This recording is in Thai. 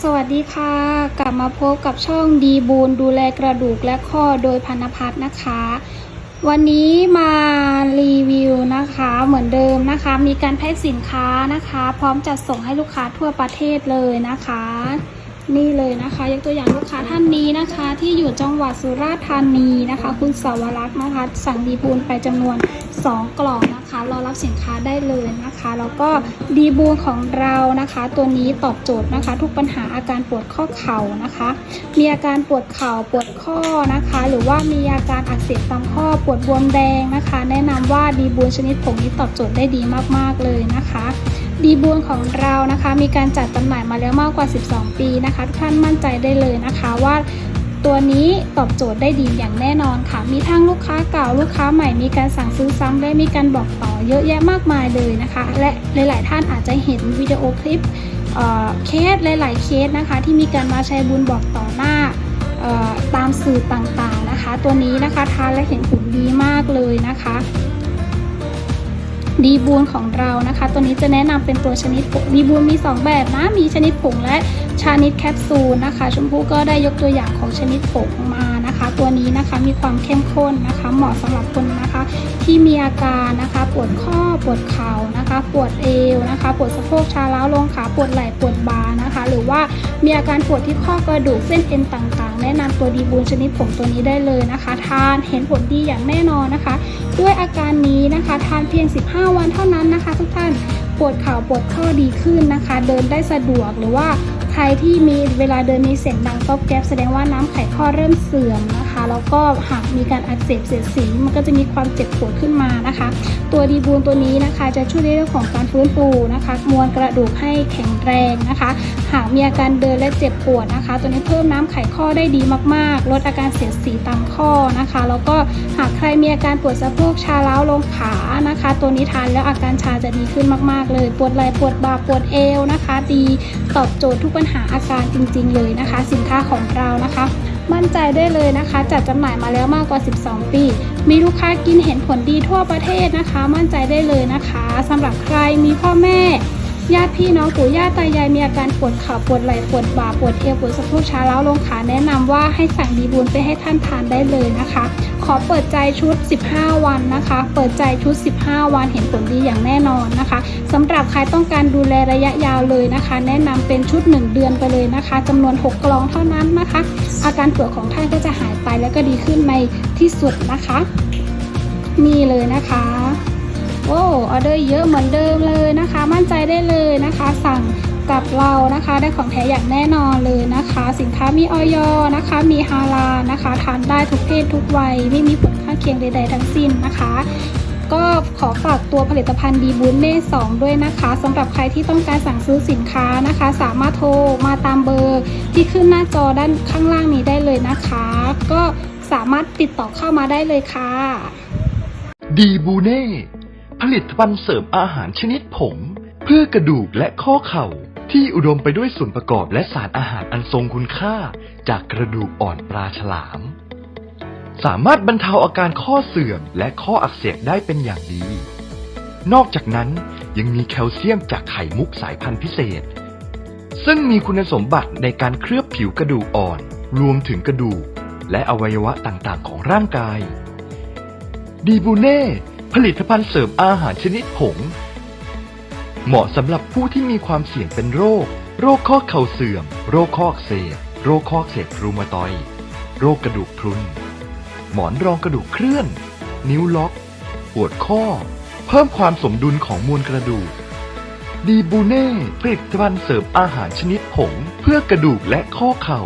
สวัสดีค่ะ กลับมาพบกับช่องดีบูนดูแลกระดูกและข้อโดยพันพัฒน์นะคะ วันนี้มารีวิวนะคะเหมือนเดิมนะคะ มีการแพ็คสินค้านะคะ พร้อมจัดส่งให้ลูกค้าทั่วประเทศเลยนะคะ นี่เลยนะคะ ยกตัวอย่างลูกค้าท่านนี้นะคะ ที่อยู่จังหวัดสุราษฎร์ธานีนะคะ คุณสาวรักษ์นะคะ สั่งดีบูนไปจำนวน 2 กล่องนะคะรอรับสินค้าได้เลยนะคะ แล้วก็ดีบูนของเรานะคะ ตัวนี้ตอบโจทย์นะคะ ทุกปัญหาอาการปวดข้อเข่านะคะ มีอาการปวดเข่าปวดข้อนะคะ หรือว่ามีอาการอักเสบตามข้อปวดบวมแดงนะคะ แนะนำว่าดีบูนชนิดผงนี้ตอบโจทย์ได้ดีมากๆเลยนะคะ ดีบูนของเรานะคะมีการจัดจำหน่ายมาแล้วมากกว่า 12 ปีนะคะ ทุกท่านมั่นใจได้เลยนะคะว่าตัวนี้ตอบโจทย์ได้ดีอย่างแน่นอนค่ะ มีทั้งลูกค้าเก่าลูกค้าใหม่มีการสั่งซื้อซ้ำและมีการบอกต่อเยอะแยะมากมายเลยนะคะ และหลาย ๆ ท่านอาจจะเห็นวิดีโอคลิปเเคสหลาย ๆ เคสนะคะ ที่มีการมาใช้บุญบอกต่อหน้าตามสื่อต่าง ๆ นะคะ ตัวนี้นะคะทานและเห็นผลดีมากเลยนะคะ ดีบูนของเรานะคะ ตัวนี้จะแนะนำเป็นตัวชนิดผงดีบูนมี 2 แบบนะ มีชนิดผงและชนิดแคปซูลนะคะ ชมพู่ก็ได้ยกตัวอย่างของชนิดผงมานะคะ ตัวนี้นะคะมีความเข้มข้นนะคะ เหมาะสำหรับคนนะคะ ที่มีอาการนะคะปวดข้อปวดเข่านะคะ ปวดเอวนะคะ ปวดสะโพกชาล้าวลงขาปวดไหล่ปวดบ่านะคะ หรือว่ามีอาการปวดที่ข้อกระดูกเส้นเอ็นต่างๆ แนะนำตัวดีบูนชนิดผงตัวนี้ได้เลยนะคะ ทานเห็นผลดีอย่างแน่นอนนะคะ ด้วยอาการนี้นะคะ ทานเพียง 15 วันเท่านั้นนะคะ ทุกท่านปวดเข่าปวดข้อดีขึ้นนะคะ เดินได้สะดวกหรือว่า ใครที่มีเวลาเดินมีเสียงดังก๊อบแก๊บแสดงว่าน้ำไขข้อเริ่มเสื่อมนะคะ แล้วก็หากมีการอักเสบเสียดสีมันก็จะมีความเจ็บปวดขึ้นมานะคะ ตัวดีบูนตัวนี้นะคะจะช่วยในเรื่องของการฟื้นฟูนะคะ มวลกระดูกให้แข็งแรงนะคะ หากมีอาการเดินและเจ็บปวดนะคะ ตัวนี้เพิ่มน้ำไขข้อได้ดีมากๆ ลดอาการเสียดสีตามข้อนะคะ แล้วก็หากใครมีอาการปวดสะโพกชาเล้าลงขานะคะ ตัวนี้ทานแล้วอาการชาจะดีขึ้นมาก ๆ เลย ปวดไหล่ปวดบ่าปวดเอวนะคะ ดีตอบโจทย์ทุกปัญหาอาการจริง ๆ เลยนะคะ สินค้าของเรานะคะ มั่นใจได้เลยนะคะ จัดจำหน่ายมาแล้วมากกว่า 12 ปี มีลูกค้ากินเห็นผลดีทั่วประเทศนะคะ มั่นใจได้เลยนะคะสำหรับใครมีพ่อแม่ญาติพี่น้องปู่ย่าตายายมีอาการปวดข่าปวดไหล่ปวดบ่าปวดเอวปวดสะโพกช้าเล้าวลงขาแนะนำว่าให้สั่งดีบุญไปให้ท่านทานได้เลยนะคะ ขอเปิดใจชุด 15 วันนะคะ เปิดใจชุด 15 วันเห็นผลดีอย่างแน่นอนนะคะสำ หรับใครต้องการดูแลระยะยาวเลยนะคะ แนะนำเป็นชุด 1 เดือนไปเลยนะคะจำนวน 6 กล่องเท่านั้นนะคะ อาการปวดของท่านก็จะหายไปแล้วก็ดีขึ้นในที่สุดนะคะนี่เลยนะคะโอ้ออเดอร์เยอะเหมือนเดิมเลยนะคะ มั่นใจได้เลยนะคะ สั่งกับเรานะคะ ได้ของแท้อย่างแน่นอนเลยนะคะ สินค้ามีออยนะคะ มีฮาลานะคะ ทานได้ทุกเพศทุกวัย ไม่มีผลข้างเคียงใด ๆ ทั้งสิ้นนะคะ ก็ขอฝากตัวผลิตภัณฑ์ดีบูนเน่2ด้วยนะคะสำหรับใครที่ต้องการสั่งซื้อสินค้านะคะ สามารถโทรมาตามเบอร์ที่ขึ้นหน้าจอด้านข้างล่างนี้ได้เลยนะคะ ก็สามารถติดต่อเข้ามาได้เลยค่ะ ดีบูเน่ผลิตภัณฑ์เสริมอาหารชนิดผง เพื่อกระดูกและข้อเข่า ที่อุดมไปด้วยส่วนประกอบและสารอาหารอันทรงคุณค่า จากกระดูกอ่อนปลาฉลาม สามารถบรรเทาอาการข้อเสื่อมและข้ออักเสบได้เป็นอย่างดี นอกจากนั้นยังมีแคลเซียมจากไข่มุกสายพันธุ์พิเศษ ซึ่งมีคุณสมบัติในการเคลือบผิวกระดูกอ่อน รวมถึงกระดูก และอวัยวะต่างๆ ของร่างกาย ดีบูเน่ ผลิตภัณฑ์เสริมอาหารชนิดผง เหมาะสำหรับผู้ที่มีความเสี่ยงเป็นโรค โรคข้อเข่าเสื่อม โรคข้ออักเสบ โรคข้ออักเสบรูมาตอย โรคกระดูกพรุน หมอนรองกระดูกเคลื่อน นิ้วล็อก ปวดข้อ เพิ่มความสมดุลของมวลกระดูก ดีบูเน่ผลิตภัณฑ์เสริมอาหารชนิดผงเพื่อกระดูกและข้อเข่า